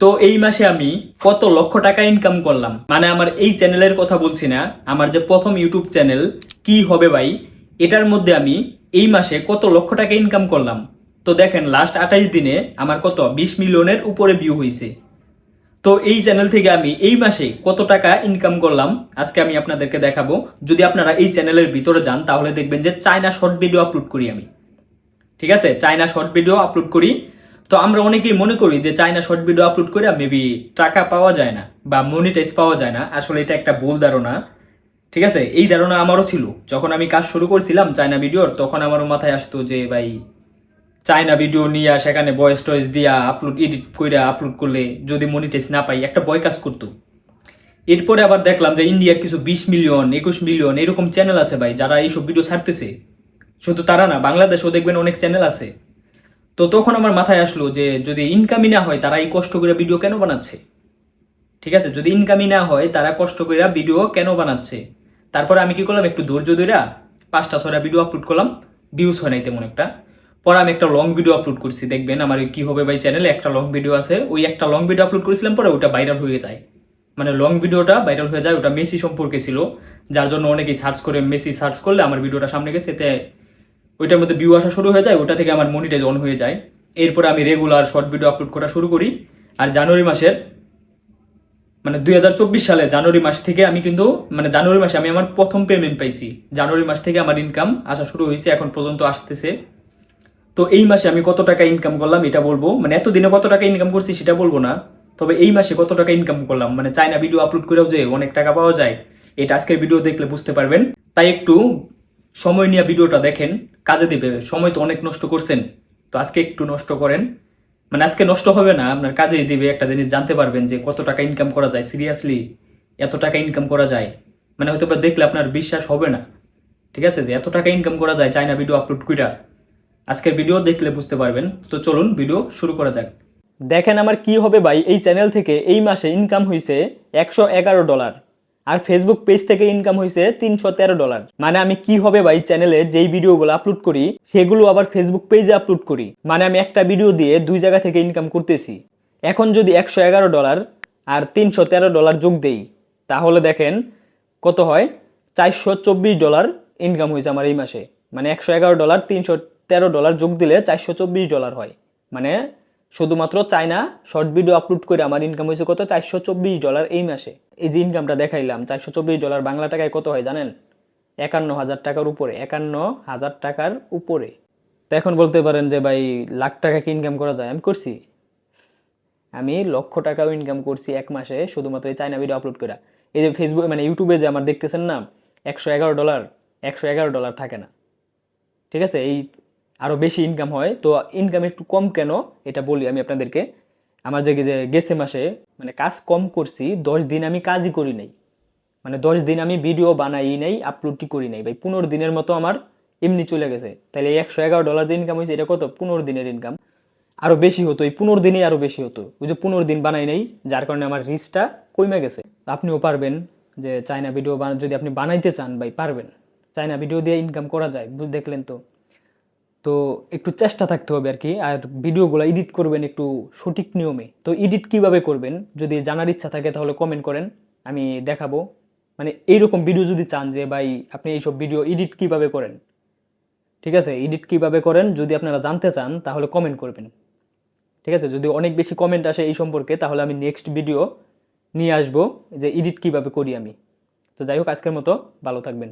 তো এই মাসে আমি কত লক্ষ টাকা ইনকাম করলাম? মানে আমার এই চ্যানেলের কথা বলছি না, আমার যে প্রথম ইউটিউব চ্যানেল কি হবে ভাই? এটার মধ্যে আমি এই মাসে কত লক্ষ টাকা ইনকাম করলাম? তো দেখেন লাস্ট আঠাইশ দিনে আমার কত? বিশ মিলিয়নের উপরে ভিউ হয়েছে তো এই চ্যানেল থেকে আমি এই মাসে কত টাকা ইনকাম করলাম? আজকে আমি আপনাদেরকে দেখাবো। যদি আপনারা এই চ্যানেলের ভিতরে যান, তাহলে দেখবেন যে চায়না শর্ট ভিডিও আপলোড করি আমি। ঠিক আছে? চায়না শর্ট ভিডিও আপলোড করি। তো আমরা অনেকেই মনে করি যে চায়না শর্ট ভিডিও আপলোড করে মেবি টাকা পাওয়া যায় না বা মনিটাইজ পাওয়া যায় না। আসলে এটা একটা ভুল ধারণা। ঠিক আছে? এই ধারণা আমারও ছিল। যখন আমি কাজ শুরু করছিলাম চায়না ভিডিওর তখন আমারও মাথায় আসতো যে ভাই, চায়না ভিডিও নিয়ে সেখানে ভয়েস টয়েস দিয়া আপলোড এডিট করে আপলোড করলে যদি মনিটাইজ না পাই, একটা ভয় কাজ করতো। এরপরে আবার দেখলাম যে ইন্ডিয়ার কিছু বিশ মিলিয়ন একুশ মিলিয়ন এরকম চ্যানেল আছে ভাই, যারা এইসব ভিডিও ছাড়তেছে। শুধু তারা না, বাংলাদেশেও দেখবেন অনেক চ্যানেল আছে। তো তখন আমার মাথায় আসলো যে যদি ইনকামই না হয়, তারা এই কষ্ট করে ভিডিও কেন বানাচ্ছে? ঠিক আছে? যদি ইনকামই না হয়, তারা কষ্ট করে ভিডিও কেন বানাচ্ছে? তারপরে আমি কি করলাম? একটু ধৈর্য ধইরা পাঁচটা, ছয়টা ভিডিও আপলোড করলাম। ভিউজ হয় নাই তেমন একটা। পরে আমি একটা লং ভিডিও আপলোড করছি। দেখবেন আমার কি হবে ভাই চ্যানেলে একটা লং ভিডিও আছে। ওই একটা লং ভিডিও আপলোড করেছিলাম পরে ওটা ভাইরাল হয়ে যায়। মানে লং ভিডিওটা ভাইরাল হয়ে যায়। ওটা মেসি সম্পর্কে ছিল। যার জন্য অনেকেই সার্চ করে মেসি সার্চ করলে আমার ভিডিওটা সামনে গেছে। এতে ওইটার মধ্যে ভিউ আসা শুরু হয়ে যায়, ওটা থেকে আমার মনিটাইজ অন হয়ে যায়। এরপরে আমি রেগুলার শর্ট ভিডিও আপলোড করা শুরু করি। আর জানুয়ারি মাসের মানে দুই হাজার চব্বিশ সালে জানুয়ারি মাস থেকে আমি কিন্তু মানে জানুয়ারি মাসে আমি আমার প্রথম পেমেন্ট পাইছি। জানুয়ারি মাস থেকে আমার ইনকাম আসা শুরু হয়েছে, এখন পর্যন্ত আসতেছে। তো এই মাসে আমি কত টাকা ইনকাম করলাম এটা বলব। মানে এতদিনে কত টাকা ইনকাম করছি সেটা বলব না। তবে এই মাসে কত টাকা ইনকাম করলাম? মানে চায়না ভিডিও আপলোড করেও যে অনেক টাকা পাওয়া যায়, এটা আজকের ভিডিও দেখলে বুঝতে পারবেন। তাই একটু সময় নিয়ে ভিডিওটা দেখেন। কাজে দিবে। সময় তো অনেক নষ্ট করছেন। তো আজকে একটু নষ্ট করেন। মানে আজকে নষ্ট হবে না, আপনার কাজেই দিবে। একটা জিনিস জানতে পারবেন যে কত টাকা ইনকাম করা যায়। সিরিয়াসলি এত টাকা ইনকাম করা যায়। মানে হয়তো দেখলে আপনার বিশ্বাস হবে না। ঠিক আছে? যে এত টাকা ইনকাম করা যায় চায়না ভিডিও আপলোড কইরা। আজকের ভিডিও দেখলে বুঝতে পারবেন। তো চলুন ভিডিও শুরু করা যাক। দেখেন আমার কি হবে ভাই, এই চ্যানেল থেকে এই মাসে ইনকাম হয়েছে একশো এগারো ডলার আর ফেসবুক পেজ থেকে ইনকাম হয়েছে তিনশো তেরো ডলার মানে আমি কি হবে ভাই চ্যানেলে যেই ভিডিওগুলো আপলোড করি, সেগুলো আবার ফেসবুক পেজে আপলোড করি। মানে আমি একটা ভিডিও দিয়ে দুই জায়গা থেকে ইনকাম করতেছি। এখন যদি একশো এগারো ডলার আর তিনশো তেরো ডলার যোগ দেই, তাহলে দেখেন কত হয়? চারশো চব্বিশ ডলার ইনকাম হয়েছে আমার এই মাসে। মানে একশো এগারো ডলার তিনশো তেরো ডলার যোগ দিলে চারশো চব্বিশ ডলার হয়। মানে শুধুমাত্র চায়না শর্ট ভিডিও আপলোড করে আমার ইনকাম হয়েছে কত? চারশো চব্বিশ ডলার এই মাসে। এই যে ইনকামটা দেখাইলাম, চারশো চব্বিশ ডলার বাংলা টাকায় কত হয় জানেন? একান্ন হাজার টাকার উপরে একান্ন হাজার টাকার উপরে। তো এখন বলতে পারেন যে ভাই, লাখ টাকা কি ইনকাম করা যায়? আমি করছি। আমি লক্ষ টাকাও ইনকাম করছি এক মাসে শুধুমাত্র এই চায়না ভিডিও আপলোড করে এই যে ফেসবুক মানে ইউটিউবে যে আমার দেখতেছেন না, একশো এগারো ডলার একশো এগারো ডলার থাকে না। ঠিক আছে? এই আরও বেশি ইনকাম হয়। তো ইনকাম একটু কম কেন? এটা বলি আমি আপনাদেরকে। আমার যে গেছে মাসে মানে কাজ কম করছি, দশ দিন আমি কাজই করি নাই। মানে দশ দিন আমি ভিডিও বানাই নাই আপলোডটি করি নাই। ভাই, পনেরো দিনের মতো আমার এমনি চলে গেছে। তাহলে একশো এগারো ডলার যে ইনকাম হয়েছে, এটা কত? পনেরো দিনের ইনকাম আরও বেশি হতো, এই পনেরো দিনে আরও বেশি হতো। ওই যে পনেরো দিন বানাই নাই, যার কারণে আমার রিচটা কমে গেছে। আপনিও পারবেন যে চায়না ভিডিও যদি আপনি বানাইতে চান, ভাই, পারবেন। চায়না ভিডিও দিয়ে ইনকাম করা যায়, দেখলেন তো। তো একটু চেষ্টা থাকতে হবে আর কি আর ভিডিওগুলো এডিট করবেন একটু সঠিক নিয়মে। তো এডিট কীভাবে করবেন? যদি জানার ইচ্ছা থাকে তাহলে কমেন্ট করেন, আমি দেখাবো। মানে এইরকম ভিডিও যদি চান যে, ভাই, আপনি এইসব ভিডিও এডিট কীভাবে করেন? ঠিক আছে? এডিট কীভাবে করেন? যদি আপনারা জানতে চান, তাহলে কমেন্ট করবেন। ঠিক আছে? যদি অনেক বেশি কমেন্ট আসে এই সম্পর্কে, তাহলে আমি নেক্সট ভিডিও নিয়ে আসব যে এডিট কীভাবে করি আমি? তো যাই হোক, আজকের মতো, ভালো থাকবেন।